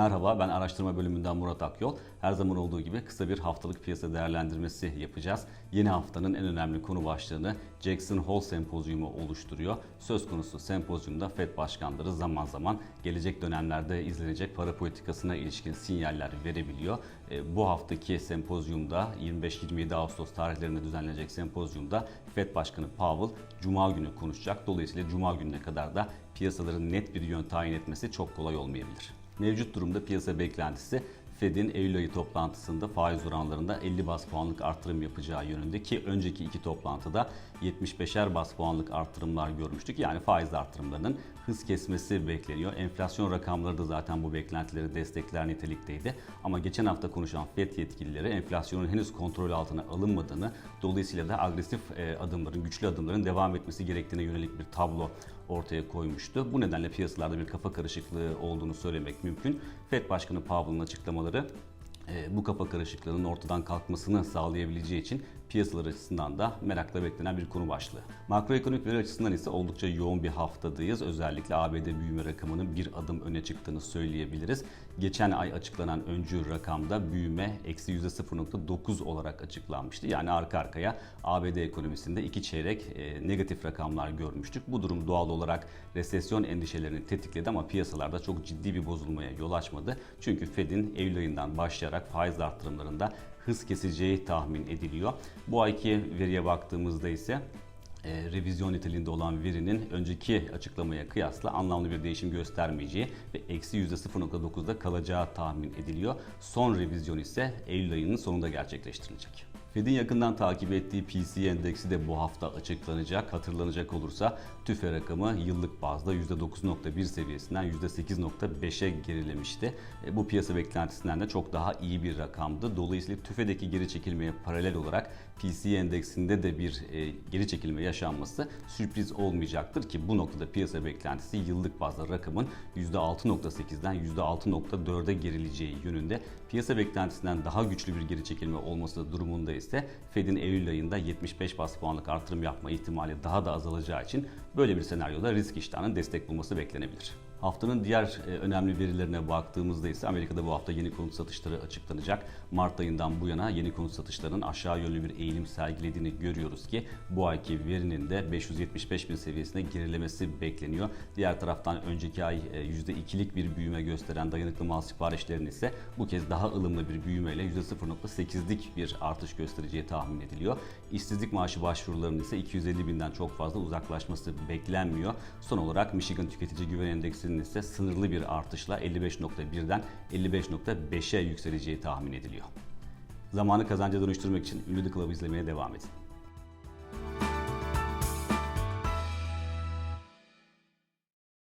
Merhaba, ben araştırma bölümünden Murat Akyol. Her zaman olduğu gibi kısa bir haftalık piyasa değerlendirmesi yapacağız. Yeni haftanın en önemli konu başlığını Jackson Hole Sempozyumu oluşturuyor. Söz konusu sempozyumda FED başkanları zaman zaman gelecek dönemlerde izlenecek para politikasına ilişkin sinyaller verebiliyor. E, Bu haftaki sempozyumda 25-27 Ağustos tarihlerinde düzenlenecek sempozyumda FED Başkanı Powell Cuma günü konuşacak. Dolayısıyla Cuma gününe kadar da piyasaların net bir yön tayin etmesi çok kolay olmayabilir. Mevcut durumda piyasa beklentisi Fed'in Eylül ayı toplantısında faiz oranlarında 50 bas puanlık artırım yapacağı yönünde ki önceki iki toplantıda 75'er bas puanlık artırımlar görmüştük. Yani faiz artırımlarının hız kesmesi bekleniyor. Enflasyon rakamları da zaten bu beklentileri destekler nitelikteydi. Ama geçen hafta konuşan Fed yetkilileri enflasyonun henüz kontrol altına alınmadığını, dolayısıyla da agresif e, adımların, güçlü adımların devam etmesi gerektiğine yönelik bir tablo ortaya koymuştu. Bu nedenle piyasalarda bir kafa karışıklığı olduğunu söylemek mümkün. Fed Başkanı Powell'ın açıklamaları e, bu kafa karışıklığının ortadan kalkmasını sağlayabileceği için piyasalar açısından da merakla beklenen bir konu başlığı. Makroekonomik veri açısından ise oldukça yoğun bir haftadayız. Özellikle ABD büyüme rakamının bir adım öne çıktığını söyleyebiliriz. Geçen ay açıklanan öncü rakamda büyüme eksi %0.9 olarak açıklanmıştı. Yani arka arkaya ABD ekonomisinde iki çeyrek e, negatif rakamlar görmüştük. Bu durum doğal olarak resesyon endişelerini tetikledi ama piyasalarda çok ciddi bir bozulmaya yol açmadı. Çünkü Fed'in Eylül ayından başlayarak faiz artırımlarında hız keseceği tahmin ediliyor. Bu ayki veriye baktığımızda ise e, revizyon niteliğinde olan verinin önceki açıklamaya kıyasla anlamlı bir değişim göstermeyeceği ve eksi %0.9'da kalacağı tahmin ediliyor. Son revizyon ise Eylül ayının sonunda gerçekleştirilecek. Fed'in yakından takip ettiği PC endeksi de bu hafta açıklanacak. Hatırlanacak olursa tüfe rakamı yıllık bazda %9.1 seviyesinden %8.5'e gerilemişti. E, Bu piyasa beklentisinden de çok daha iyi bir rakamdı. Dolayısıyla tüfedeki geri çekilmeye paralel olarak PC endeksinde de bir e, geri çekilme yaşanması sürpriz olmayacaktır ki bu noktada piyasa beklentisi yıllık bazda rakamın %6.8'den %6.4'e gerileceği yönünde. Piyasa beklentisinden daha güçlü bir geri çekilme olması durumunda ise Fed'in Eylül ayında 75 bas puanlık artırım yapma ihtimali daha da azalacağı için böyle bir senaryoda risk iştahının destek bulması beklenebilir. Haftanın diğer e, önemli verilerine baktığımızda ise Amerika'da bu hafta yeni konut satışları açıklanacak. Mart ayından bu yana yeni konut satışlarının aşağı yönlü bir eğilim sergilediğini görüyoruz ki bu ayki verinin de 575 bin seviyesine gerilemesi bekleniyor. Diğer taraftan önceki ay e, %2'lik bir büyüme gösteren dayanıklı mal siparişlerinin ise bu kez daha ılımlı bir büyümeyle %0.8'lik bir artış göstereceği tahmin ediliyor. İşsizlik maaşı başvurularının ise 250 binden çok fazla uzaklaşması beklenmiyor. Son olarak Michigan Tüketici Güven Endeksinin ise sınırlı bir artışla 55.1'den 55.5'e yükseleceği tahmin ediliyor. Zamanı kazanca dönüştürmek için Ünlü The Club'ı izlemeye devam edin.